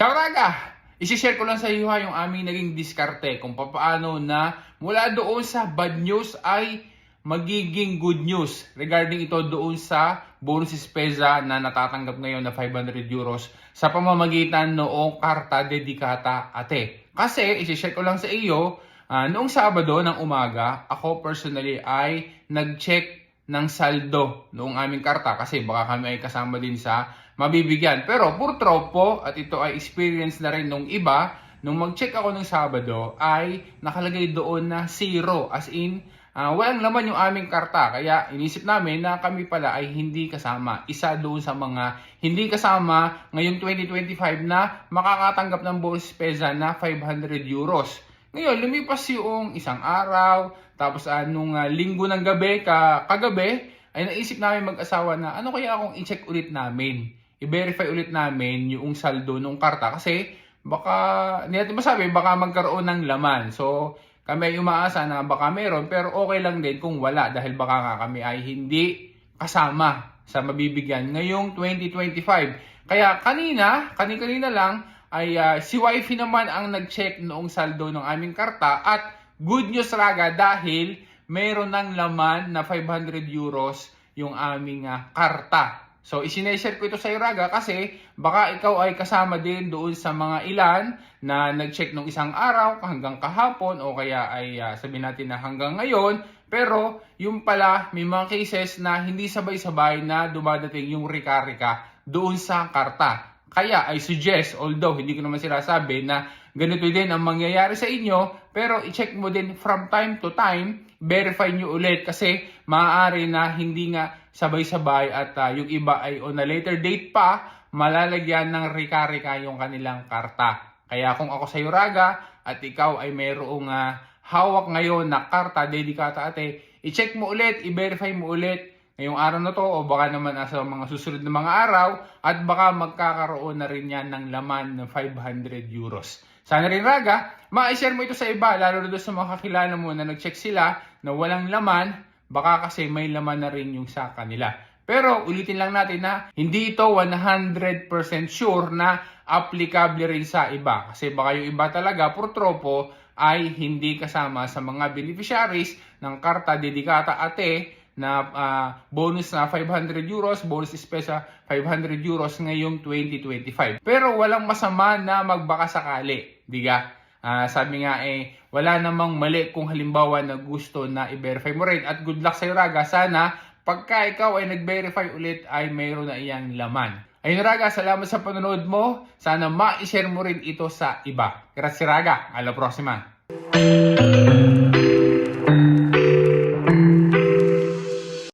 Ciao Raga! Isishare ko lang sa iyo ha, yung aming naging diskarte kung paano na mula doon sa bad news ay magiging good news regarding ito doon sa bonus spesa na natatanggap ngayon na 500 euros sa pamamagitan noong karta dedikata ate. Kasi isishare ko lang sa iyo, ah, noong Sabado ng umaga, ako personally ay nag-check ng saldo noong aming karta kasi baka kami ay kasama din sa mabibigyan. Pero pur tropo at ito ay experience na rin nung iba, nung mag-check ako ng Sabado ay nakalagay doon na zero as in ah, walang laman yung aming karta. Kaya inisip namin na kami pala ay hindi kasama. Isa doon sa mga hindi kasama ngayong 2025 na makakatanggap ng bonus pesa na 500 euros. Ngayon, lumipas yung isang araw, tapos anong linggo ng gabi, ka, kagabi, ay naisip namin mag-asawa na ano kaya kung i-check ulit namin, i-verify ulit namin yung saldo ng karta kasi baka, hindi natin masabi, baka magkaroon ng laman. So, kami ay umaasa na baka meron, pero okay lang din kung wala dahil baka nga kami ay hindi kasama sa mabibigyan ngayong 2025. Kaya kanina, kani-kanina lang, ay ah, si wifey naman ang nag-check noong saldo ng aming karta at good news raga dahil meron ng laman na 500 euros yung aming ah, karta. So isineshare ko ito sa Iraga kasi baka ikaw ay kasama din doon sa mga ilan na nag-check nung isang araw hanggang kahapon o kaya ay ah, sabihin natin na hanggang ngayon pero yung pala may mga cases na hindi sabay-sabay na dumadating yung rika-rika doon sa karta. Kaya I suggest, although hindi ko naman sinasabi na ganito din ang mangyayari sa inyo, pero i-check mo din from time to time, verify nyo ulit kasi maaari na hindi nga sabay-sabay at ah, yung iba ay on a later date pa, malalagyan ng rika-rika yung kanilang karta. Kaya kung ako sa Raga at ikaw ay mayroong ah, hawak ngayon na karta dedikata ate, i-check mo ulit, i-verify mo ulit ngayong araw na to o baka naman sa mga susunod na mga araw at baka magkakaroon na rin yan ng laman ng 500 euros. Sana rin Raga, ma-share mo ito sa iba lalo na doon sa mga kakilala mo na nag-check sila na walang laman, baka kasi may laman na rin yung sa kanila. Pero ulitin lang natin na hindi ito 100% sure na applicable rin sa iba. Kasi baka yung iba talaga, pur tropo, ay hindi kasama sa mga beneficiaries ng karta dedikata ate na ah, bonus na 500 euros, bonus spesa 500 euros ngayong 2025. Pero walang masama na magbaka sakali, diga? Ah, sabi nga eh, wala namang mali kung halimbawa na gusto na i-verify mo rin. At good luck sa'yo Raga, sana pagka ikaw ay nag-verify ulit ay mayroon na iyang laman. Ayun Raga, salamat sa panonood mo. Sana ma-share mo rin ito sa iba. Grazie Raga, alla prossima.